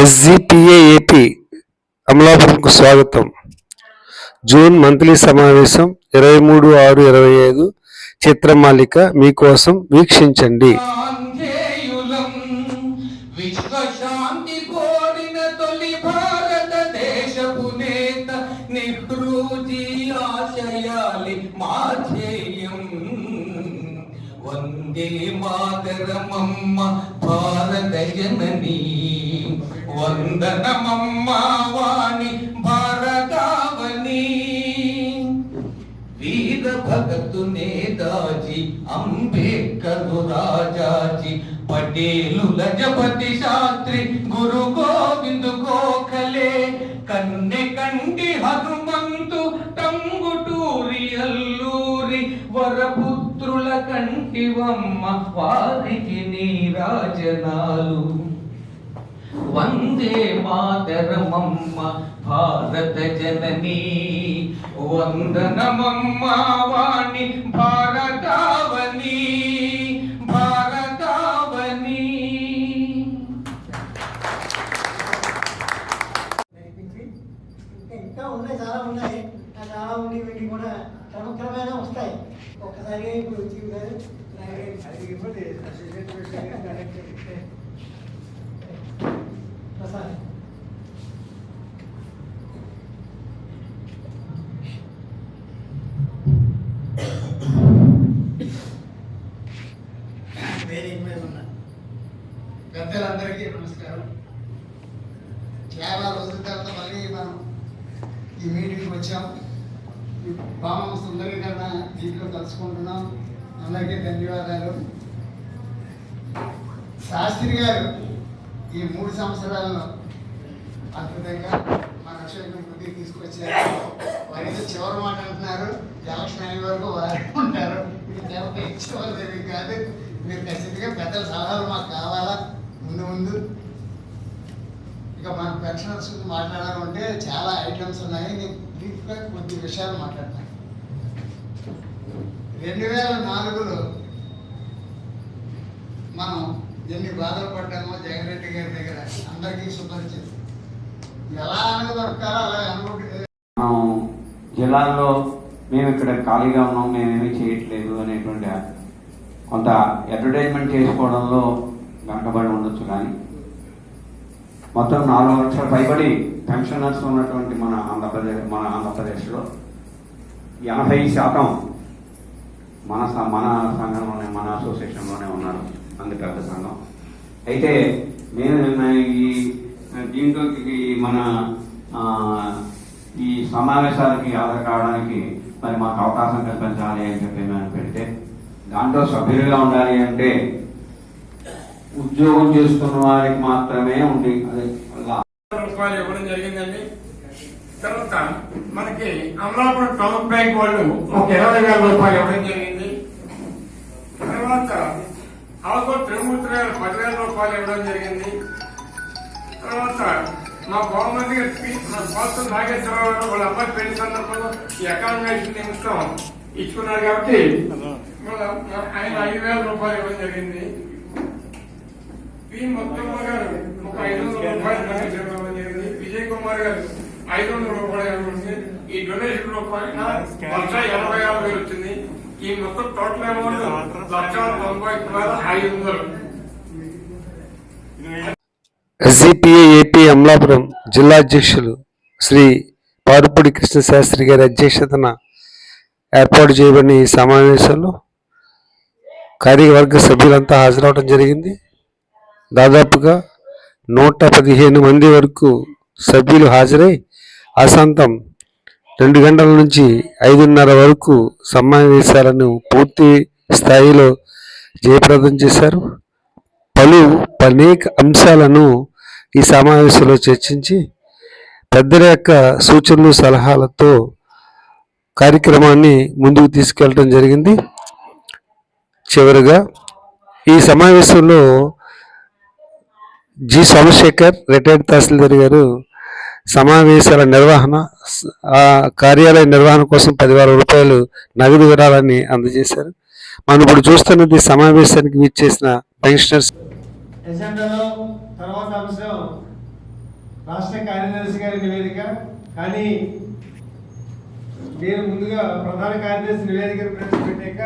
SGPA AP అమలాపురంకు స్వాగతం. June monthly సమావేశం ఇరవై మూడు ఆరు ఇరవై ఐదు చిత్రమాలిక మీకోసం వీక్షించండి. వందే మాతరమమ్మ భారత జననీ. వందనమమ్మావాణి భారతావని వీర భగతు నేతాజీ అంబేద్కరు రాజాజీ పటేలు లజపతి శాస్త్రి గురు గోవిందు గోఖలే కన్నె కంటి హనుమంతు టంగుటూరి అల్లూరి వరపుత్రుల కంటివమ్మ వారికి నీ రాజనాలు వందే మాతరమమ్మ భారత జననీ. వందనమమ్మ వాణి భారతావని భారతావని. ఇంకా ఇంకా ఉన్నాయి చాలా ఉన్నాయి. చాలా ఉండి వీటికి కూడా క్రమక్రమేణా వస్తాయి. ఒక్కసారిగా ఇప్పుడు వచ్చి కాదు ప్రసాద్ వేదిక ఉన్నా. పెద్దలందరికీ నమస్కారం. చాలా రోజుల తర్వాత మళ్ళీ మనం ఈ మీటింగ్కి వచ్చాం. ఈ పామం సుందరీకరణ దీంట్లో కలుసుకుంటున్నాం. అందరికీ ధన్యవాదాలు. శాస్త్రి గారు ఈ మూడు సంవత్సరాలను అద్భుతంగా మన అక్షయం ముందుకు తీసుకొచ్చారు. వారితో చివరి మాట అంటున్నారు. ఎలక్షన్ అయ్యే వరకు వారు ఉంటారు. ఇది తర్వాత ఇచ్చేవాళ్ళు కాదు. మీరు ఖచ్చితంగా పెద్దల సలహాలు మాకు కావాలా? ముందు ముందు. ఇక మన పెన్షనర్స్ మాట్లాడాలంటే చాలా ఐటమ్స్ ఉన్నాయి. నేను బ్రీఫ్గా కొద్ది విషయాలు మాట్లాడతాను. రెండు వేల నాలుగులో మనం ఎన్ని బాధలు పడ్డామో జగన్ రెడ్డి గారి దగ్గర అందరికీ సుపరిచితం ఎలా అనగదొరకాలో అలా అనుకుంటే జిల్లాల్లో మేము ఇక్కడ ఖాళీగా ఉన్నాం మేమేమీ చేయట్లేదు అనేటువంటి కొంత అడ్వర్టైజ్మెంట్ చేసుకోవడంలో గంటబడి ఉండొచ్చు కానీ మొత్తం నాలుగు లక్షల పైబడి పెన్షనర్స్ ఉన్నటువంటి మన ఆంధ్రప్రదేశ్ మన ఆంధ్రప్రదేశ్లో ఎనభై శాతం మన మన సంఘంలోనే మన అసోసియేషన్లోనే ఉన్నారు. అంత పెద్ద సంఘం. అయితే నేను నిన్న ఈ దీంట్లోకి మన ఈ సమావేశాలకి హాజరు కావడానికి మరి మాకు అవకాశం కల్పించాలి అని చెప్పి మేము పెడితే దాంట్లో సభ్యులుగా ఉండాలి అంటే ఉద్యోగం చేస్తున్న వారికి మాత్రమే ఉంది అదే రూపాయలు ఇవ్వడం జరిగిందండి. తర్వాత మనకి అమలాపురం టౌన్ బ్యాంక్ వాళ్ళు ఒక ఇరవై వేల రూపాయలు ఇవ్వడం జరిగింది. తర్వాత ఆల్కో త్రిమూర్తి గారు పదివేల రూపాయలు ఇవ్వడం జరిగింది. తర్వాత మా గవర్నమెంట్ గారి మా పాలతో నాగేశ్వరరావు గారు వాళ్ళ అబ్బాయి పెళ్ళి సందర్భంలో ఈ అకామిడేషన్ నిమిషం ఇచ్చుకున్నారు కాబట్టి ఆయన ఐదు వేల రూపాయలు ఇవ్వడం జరిగింది. పి మొత్తమ్మ గారు ఒక ఐదు వందల రూపాయలు ఇవ్వడం జరిగింది. విజయ్ కుమార్ గారు ఐదు వందల రూపాయలు ఇవ్వడం. ఈ డొనేషన్ రూపాయలు లక్ష ఎనభై ఆరు వేలు వచ్చింది. ఈ మొత్తం టోటల్ అమౌంట్ లక్ష తొంభై వేల ఐదు వందలు ఎస్జిపిఏ ఏపీ అమలాపురం జిల్లా అధ్యక్షులు శ్రీ పారుపూడి కృష్ణశాస్త్రి గారి అధ్యక్షతన ఏర్పాటు చేయబడిన ఈ సమావేశంలో కార్యవర్గ సభ్యులంతా హాజరవడం జరిగింది. దాదాపుగా నూట పదిహేను మంది వరకు సభ్యులు హాజరై ఆశాంతం రెండు గంటల నుంచి ఐదున్నర వరకు సమావేశాలను పూర్తి స్థాయిలో జయప్రదం చేశారు. పలు అనేక అంశాలను ఈ సమావేశంలో చర్చించి పెద్దల యొక్క సూచనలు సలహాలతో కార్యక్రమాన్ని ముందుకు తీసుకెళ్ళడం జరిగింది. చివరిగా ఈ సమావేశంలో జి. సోమశేఖర్ రిటైర్డ్ తహసీల్దార్ గారు సమావేశాల నిర్వహణ కార్యాలయ నిర్వహణ కోసం పదివేల రూపాయలు నగదు విరాళాన్ని అందజేశారు. మనం ఇప్పుడు చూస్తున్నది సమావేశానికి విచ్చేసిన పెన్షనర్స్. తర్వాత అంశం రాష్ట్ర కార్యదర్శి గారి నివేదిక. కానీ నేను ముందుగా ప్రధాన కార్యదర్శి నివేదిక ప్రవేశపెట్టాక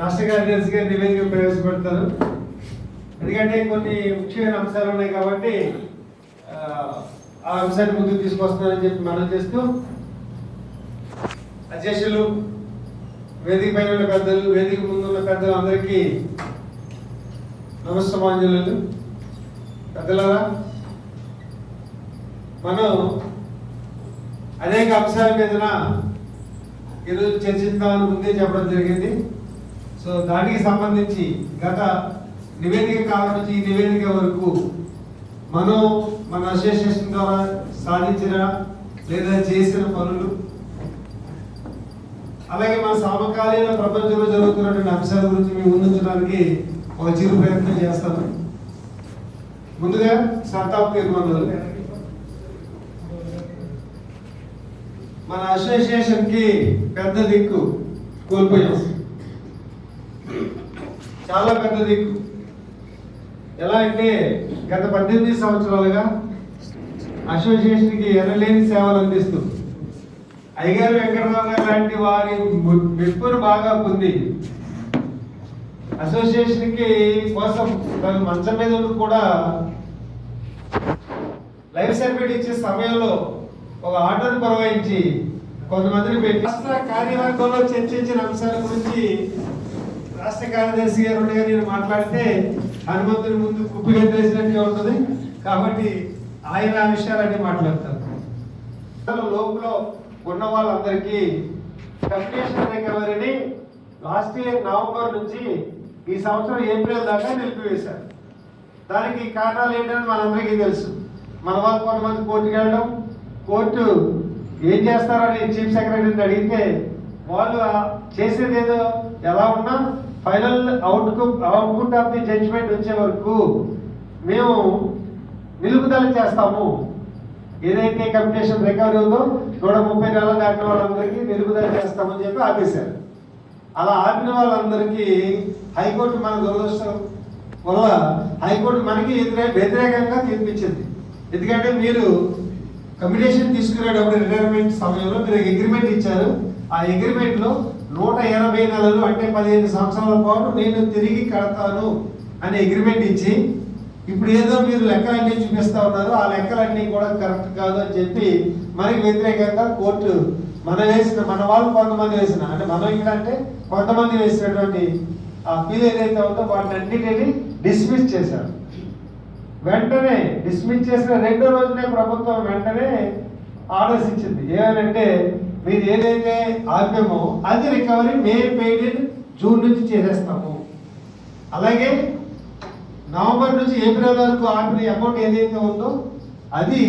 రాష్ట్ర కార్యదర్శి గారి నివేదిక ప్రవేశపెడతారు ఎందుకంటే కొన్ని ముఖ్యమైన అంశాలు ఉన్నాయి కాబట్టి ఆ అంశాన్ని ముందుకు తీసుకొస్తున్నారని చెప్పి మనం చేస్తూ అధ్యక్షులు వేదిక పైన ఉన్న పెద్దలు వేదిక ముందు ఉన్న పెద్దలు అందరికీ నమస్తమాంజలు పెద్దలారా మనం అనేక అంశాల మీదన ఈరోజు చర్చిద్దామని ముందే చెప్పడం జరిగింది. సో దానికి సంబంధించి గత నివేదిక కాలం నుంచి ఈ నివేదిక వరకు మనం మన అసోసియేషన్ ద్వారా సాధించిన లేదా చేసిన పనులు అలాగే మన సమకాలీన ప్రపంచంలో జరుగుతున్నటువంటి అంశాల గురించి మేము ముందుంచడానికి ఒక చిరు ప్రయత్నం చేస్తాను. ముందుగా శతాబ్ది తీర్మానాలు. మన అసోసియేషన్కి పెద్ద దిక్కు కోల్పోయాం. చాలా పెద్ద దిక్కు. ఎలా అంటే గత పద్దెనిమిది సంవత్సరాలుగా అసోసియేషన్కి ఎర్రలేని ఎనలేని సేవలు అందిస్తూ అయ్యగారు వెంకటరావు గారు లాంటి వారి మెప్పును బాగా పొంది అసోసియేషన్కి కోసం తను మంచం మీద కూడా లైఫ్ సర్టిఫికేట్ ఇచ్చే సమయంలో ఒక ఆర్డర్ పురవాయించి కొంతమందిని పెట్టి రాష్ట్ర కార్యవర్గంలో చర్చించిన అంశాల గురించి రాష్ట్ర కార్యదర్శి గారు నేను మాట్లాడితే హనుమంతుని ముందు కుప్పిగా ఉంటుంది. కాబట్టి ఆయన ఆ విషయాలన్నీ మాట్లాడతారు. లోపల ఉన్న వాళ్ళందరికీ కమ్యూనికేషన్ రికవరీని లాస్ట్ ఇయర్ నవంబర్ నుంచి ఈ సంవత్సరం ఏప్రిల్ దాకా నిలిపివేశారు. దానికి కారణాలు ఏంటని మనందరికీ తెలుసు. మన వాళ్ళు కొంతమంది కోర్టుకి వెళ్ళడం కోర్టు ఏం చేస్తారని చీఫ్ సెక్రటరీని అడిగితే వాళ్ళు చేసేదేదో చేసేది ఏదో ఎలా ఉన్నా final out output of the judgement వచ్చే వరకు మేము నిలుపుదల చేస్తాము. ఏదైతే కంపిటీషన్ రికవరీ ఉందో నూట ముప్పై నెలలు దాటిన వాళ్ళందరికీ నిలుపుదల చేస్తామని చెప్పి ఆపేశారు. అలా ఆపిన వాళ్ళందరికీ హైకోర్టు మన దురదృష్టం వల్ల హైకోర్టు మనకి వ్యతిరేకంగా తీర్పించింది ఎందుకంటే మీరు కమ్యూనికేషన్ తీసుకునేటప్పుడు రిటైర్మెంట్ సమయంలో మీరు అగ్రిమెంట్ ఇచ్చారు. ఆ అగ్రిమెంట్లో నూట ఎనభై నెలలు అంటే పదిహేను సంవత్సరాల పాటు నేను తిరిగి కడతాను అనే అగ్రిమెంట్ ఇచ్చి ఇప్పుడు ఏదో మీరు లెక్కలన్నీ చూపిస్తా ఉన్నారు ఆ లెక్కలన్నీ కూడా కరెక్ట్ కాదు అని చెప్పి మనకి వ్యతిరేకంగా కోర్టు మన వేసిన మన వాళ్ళు కొంతమంది వేసిన అంటే మనం ఇక్కడ అంటే కొంతమంది వేసినటువంటి ఆ బిల్ ఏదైతే ఉందో వాటిని అన్నిటిని డిస్మిస్ చేశారు. వెంటనే డిస్మిస్ చేసిన రెండో రోజునే ప్రభుత్వం వెంటనే ఆర్డర్స్ ఇచ్చింది ఏమనంటే మీరు ఏదైతే ఆపామో అది రికవరీ మే పెయిడ్ జూన్ నుంచి చేసేస్తాము. అలాగే నవంబర్ నుంచి ఏప్రిల్ వరకు ఆపిన అమౌంట్ ఏదైతే ఉందో అది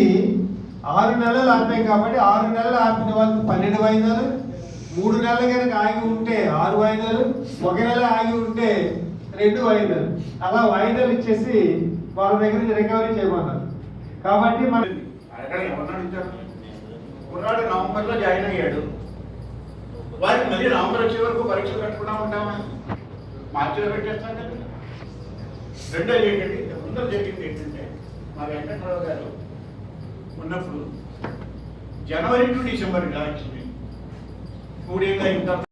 ఆరు నెలలు ఆపాయి కాబట్టి ఆరు నెలలు ఆపిన వాళ్ళకి పన్నెండు వాయిదాలు మూడు నెలలు కనుక ఆగి ఉంటే ఆరు వాయిదాలు ఒక నెల ఆగి ఉంటే రెండు వాయిదాలు. అలా వాయిదాలు ఇచ్చేసి వాళ్ళ దగ్గర నుంచి రికవరీ చేయమన్నారు. కాబట్టి మన అడగండి కుర్రాడు నవంబర్లో జాయిన్ అయ్యాడు. వారికి మళ్ళీ నవంబర్ వచ్చే వరకు పరీక్షలు కట్టకుండా ఉంటామా మార్చిలో పెట్టేస్తాం కదా. రెండోది ఏంటంటే ముందర జరిగింది ఏంటంటే మా వెంకట్రావు గారు ఉన్నప్పుడు జనవరి టు డిసెంబర్ ఎలక్షన్ మూడేళ్ళ ఇంకా